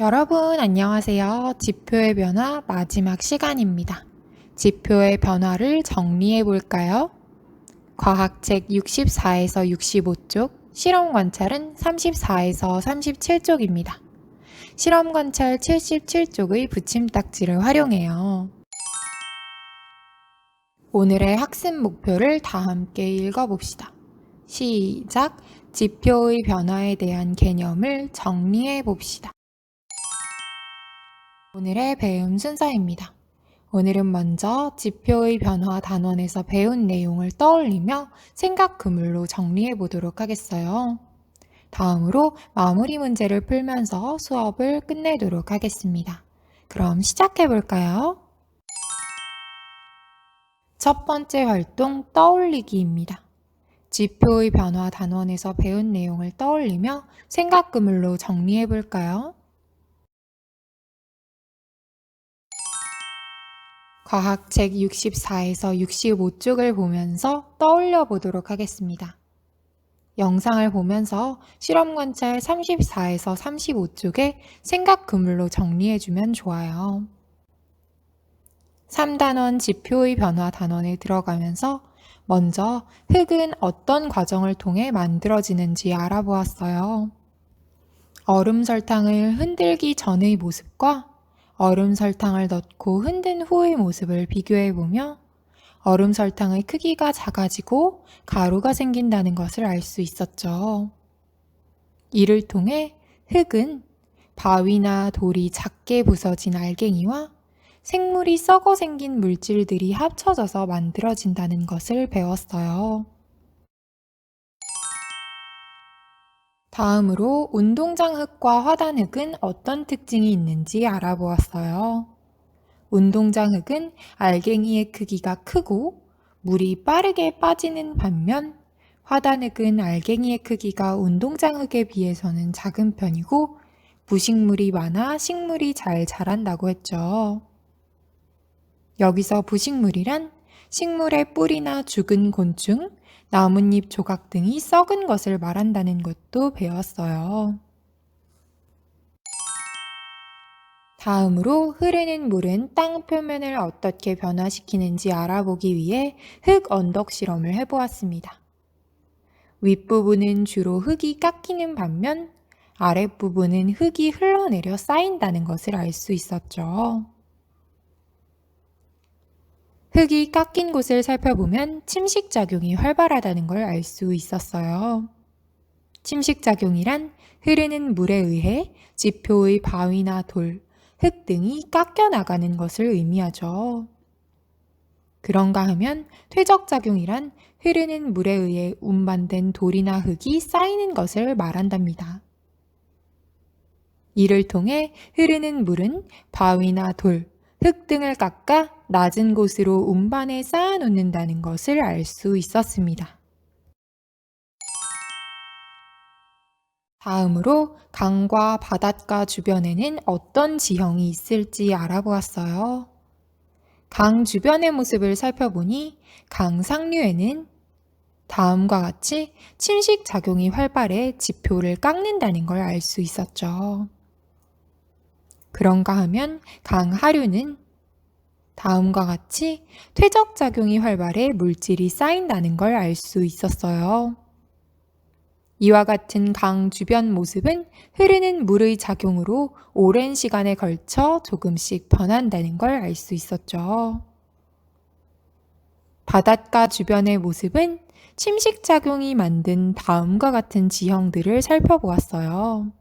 여러분 안녕하세요. 지표의 변화 마지막 시간입니다. 지표의 변화를 정리해 볼까요? 과학책 64에서 65쪽, 실험 관찰은 34에서 37쪽입니다. 실험 관찰 77쪽의 붙임딱지를 활용해요. 오늘의 학습 목표를 다 함께 읽어봅시다. 시작! 지표의 변화에 대한 개념을 정리해 봅시다. 오늘의 배움 순서입니다. 오늘은 먼저 지표의 변화 단원에서 배운 내용을 떠올리며 생각 그물로 정리해 보도록 하겠어요. 다음으로 마무리 문제를 풀면서 수업을 끝내도록 하겠습니다. 그럼 시작해 볼까요? 첫 번째 활동 떠올리기입니다. 지표의 변화 단원에서 배운 내용을 떠올리며 생각 그물로 정리해 볼까요? 과학책 64에서 65쪽을 보면서 떠올려 보도록 하겠습니다. 영상을 보면서 실험 관찰 34에서 35쪽에 생각 그물로 정리해 주면 좋아요. 3단원 지표의 변화 단원에 들어가면서 먼저 흙은 어떤 과정을 통해 만들어지는지 알아보았어요. 얼음 설탕을 흔들기 전의 모습과 얼음 설탕을 넣고 흔든 후의 모습을 비교해 보며 얼음 설탕의 크기가 작아지고 가루가 생긴다는 것을 알 수 있었죠. 이를 통해 흙은 바위나 돌이 작게 부서진 알갱이와 생물이 썩어 생긴 물질들이 합쳐져서 만들어진다는 것을 배웠어요. 다음으로 운동장 흙과 화단 흙은 어떤 특징이 있는지 알아보았어요. 운동장 흙은 알갱이의 크기가 크고 물이 빠르게 빠지는 반면 화단 흙은 알갱이의 크기가 운동장 흙에 비해서는 작은 편이고 부식물이 많아 식물이 잘 자란다고 했죠. 여기서 부식물이란 식물의 뿌리나 죽은 곤충, 나뭇잎 조각 등이 썩은 것을 말한다는 것도 배웠어요. 다음으로 흐르는 물은 땅 표면을 어떻게 변화시키는지 알아보기 위해 흙 언덕 실험을 해보았습니다. 윗부분은 주로 흙이 깎이는 반면 아랫부분은 흙이 흘러내려 쌓인다는 것을 알 수 있었죠. 흙이 깎인 곳을 살펴보면 침식작용이 활발하다는 걸 알 수 있었어요. 침식작용이란 흐르는 물에 의해 지표의 바위나 돌, 흙 등이 깎여 나가는 것을 의미하죠. 그런가 하면 퇴적작용이란 흐르는 물에 의해 운반된 돌이나 흙이 쌓이는 것을 말한답니다. 이를 통해 흐르는 물은 바위나 돌, 흙 등을 깎아 낮은 곳으로 운반에 쌓아 놓는다는 것을 알 수 있었습니다. 다음으로 강과 바닷가 주변에는 어떤 지형이 있을지 알아보았어요. 강 주변의 모습을 살펴보니 강 상류에는 다음과 같이 침식 작용이 활발해 지표를 깎는다는 걸 알 수 있었죠. 그런가 하면 강 하류는 다음과 같이 퇴적작용이 활발해 물질이 쌓인다는 걸 알 수 있었어요. 이와 같은 강 주변 모습은 흐르는 물의 작용으로 오랜 시간에 걸쳐 조금씩 변한다는 걸 알 수 있었죠. 바닷가 주변의 모습은 침식작용이 만든 다음과 같은 지형들을 살펴보았어요.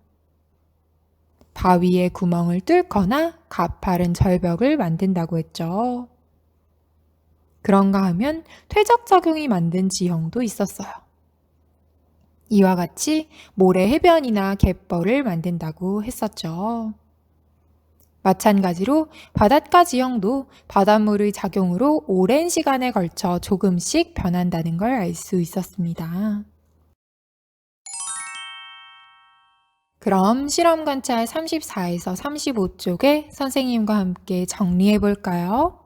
바위에 구멍을 뚫거나 가파른 절벽을 만든다고 했죠. 그런가 하면 퇴적작용이 만든 지형도 있었어요. 이와 같이 모래 해변이나 갯벌을 만든다고 했었죠. 마찬가지로 바닷가 지형도 바닷물의 작용으로 오랜 시간에 걸쳐 조금씩 변한다는 걸 알 수 있었습니다. 그럼 실험 관찰 34에서 35쪽에 선생님과 함께 정리해 볼까요?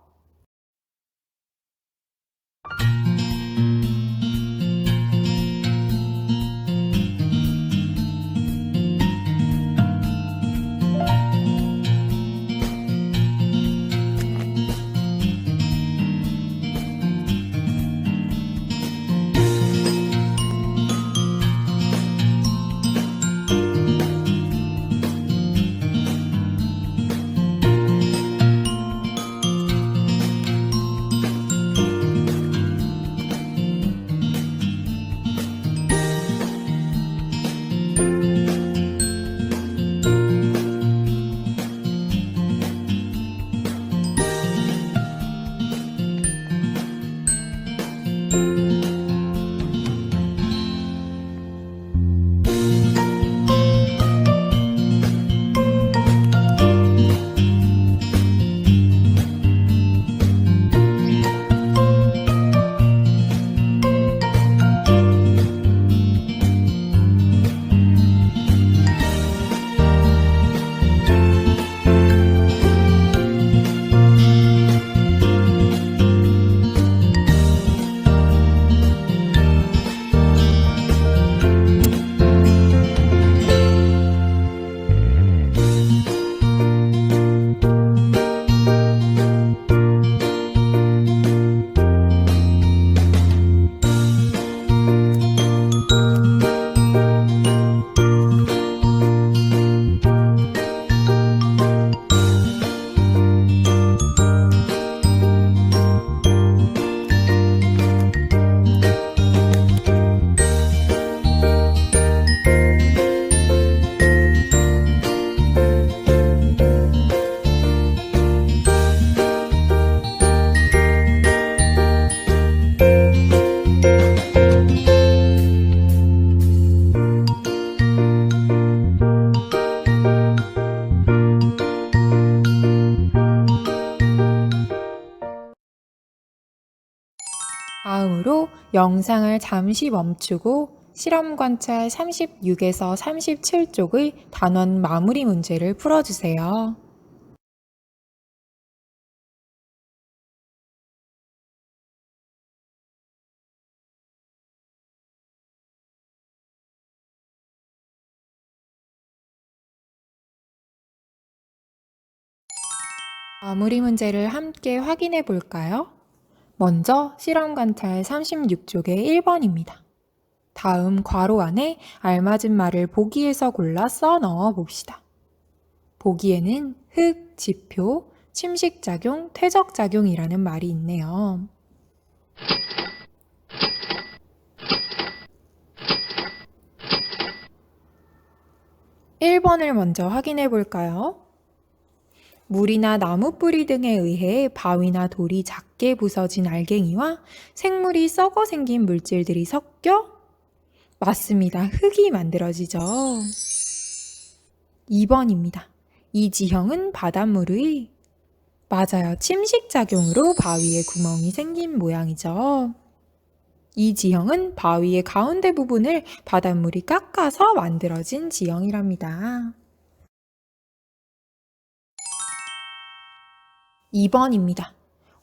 영상을 잠시 멈추고 실험 관찰 36에서 37쪽의 단원 마무리 문제를 풀어주세요. 마무리 문제를 함께 확인해 볼까요? 먼저 실험 관찰 36쪽의 1번입니다. 다음 괄호 안에 알맞은 말을 보기에서 골라 써 넣어 봅시다. 보기에는 흑, 지표, 침식작용, 퇴적작용이라는 말이 있네요. 1번을 먼저 확인해 볼까요? 물이나 나무 뿌리 등에 의해 바위나 돌이 작게 부서진 알갱이와 생물이 썩어 생긴 물질들이 섞여 맞습니다. 흙이 만들어지죠. 2번입니다. 이 지형은 바닷물의 맞아요. 침식작용으로 바위에 구멍이 생긴 모양이죠. 이 지형은 바위의 가운데 부분을 바닷물이 깎아서 만들어진 지형이랍니다. 2번입니다.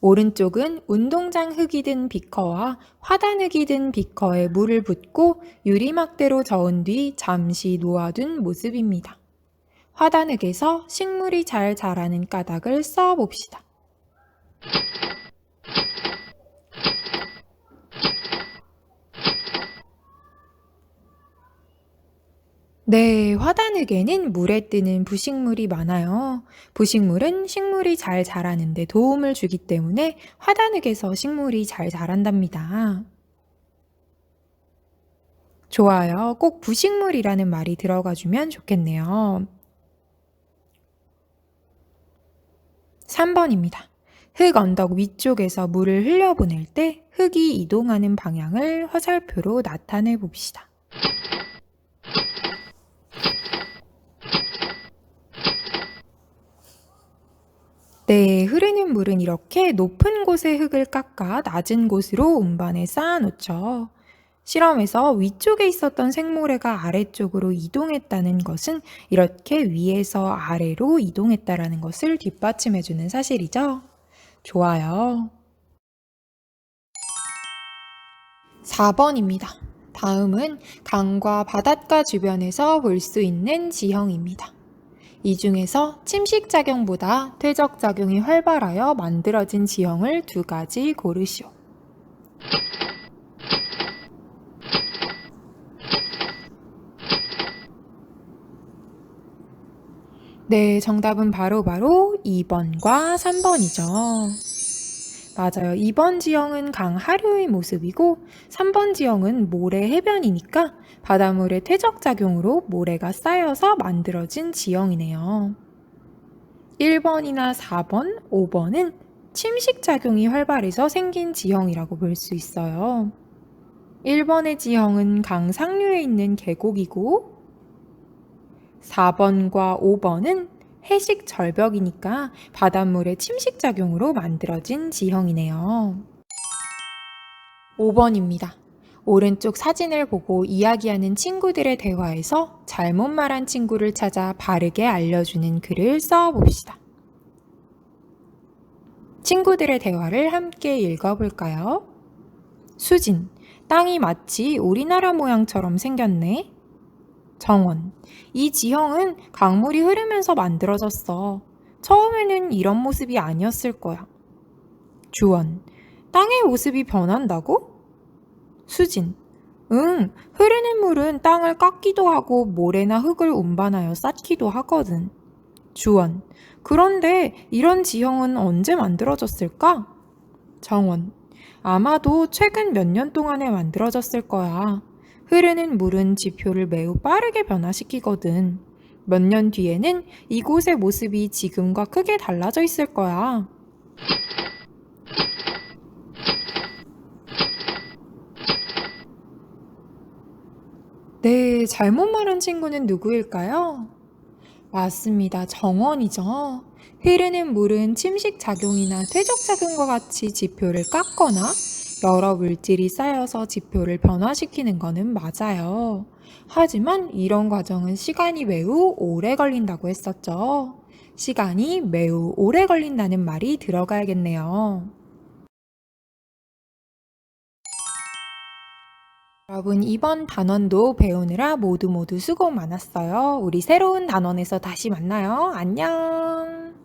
오른쪽은 운동장 흙이 든 비커와 화단 흙이 든 비커에 물을 붓고 유리막대로 저은 뒤 잠시 놓아둔 모습입니다. 화단 흙에서 식물이 잘 자라는 까닭을 써 봅시다. 네, 화단흙에는 물에 뜨는 부식물이 많아요. 부식물은 식물이 잘 자라는데 도움을 주기 때문에 화단흙에서 식물이 잘 자란답니다. 좋아요. 꼭 부식물이라는 말이 들어가주면 좋겠네요. 3번입니다. 흙 언덕 위쪽에서 물을 흘려보낼 때 흙이 이동하는 방향을 화살표로 나타내 봅시다. 네, 흐르는 물은 이렇게 높은 곳의 흙을 깎아 낮은 곳으로 운반해 쌓아놓죠. 실험에서 위쪽에 있었던 생모래가 아래쪽으로 이동했다는 것은 이렇게 위에서 아래로 이동했다라는 것을 뒷받침해주는 사실이죠. 좋아요. 4번입니다. 다음은 강과 바닷가 주변에서 볼 수 있는 지형입니다. 이 중에서 침식작용보다 퇴적작용이 활발하여 만들어진 지형을 두 가지 고르시오. 네, 정답은 바로바로 바로 2번과 3번이죠. 맞아요. 2번 지형은 강 하류의 모습이고 3번 지형은 모래 해변이니까 바닷물의 퇴적작용으로 모래가 쌓여서 만들어진 지형이네요. 1번이나 4번, 5번은 침식작용이 활발해서 생긴 지형이라고 볼 수 있어요. 1번의 지형은 강 상류에 있는 계곡이고 4번과 5번은 해식 절벽이니까 바닷물의 침식작용으로 만들어진 지형이네요. 5번입니다. 오른쪽 사진을 보고 이야기하는 친구들의 대화에서 잘못 말한 친구를 찾아 바르게 알려주는 글을 써봅시다. 친구들의 대화를 함께 읽어볼까요? 수진, 땅이 마치 우리나라 모양처럼 생겼네. 정원. 이 지형은 강물이 흐르면서 만들어졌어. 처음에는 이런 모습이 아니었을 거야. 주원. 땅의 모습이 변한다고? 수진. 응, 흐르는 물은 땅을 깎기도 하고 모래나 흙을 운반하여 쌓기도 하거든. 주원. 그런데 이런 지형은 언제 만들어졌을까? 정원. 아마도 최근 몇 년 동안에 만들어졌을 거야. 흐르는 물은 지표를 매우 빠르게 변화시키거든. 몇 년 뒤에는 이곳의 모습이 지금과 크게 달라져 있을 거야. 네, 잘못 말한 친구는 누구일까요? 맞습니다. 정원이죠. 흐르는 물은 침식 작용이나 퇴적 작용과 같이 지표를 깎거나 여러 물질이 쌓여서 지표를 변화시키는 거는 맞아요. 하지만 이런 과정은 시간이 매우 오래 걸린다고 했었죠. 시간이 매우 오래 걸린다는 말이 들어가야겠네요. 여러분, 이번 단원도 배우느라 모두 모두 수고 많았어요. 우리 새로운 단원에서 다시 만나요. 안녕!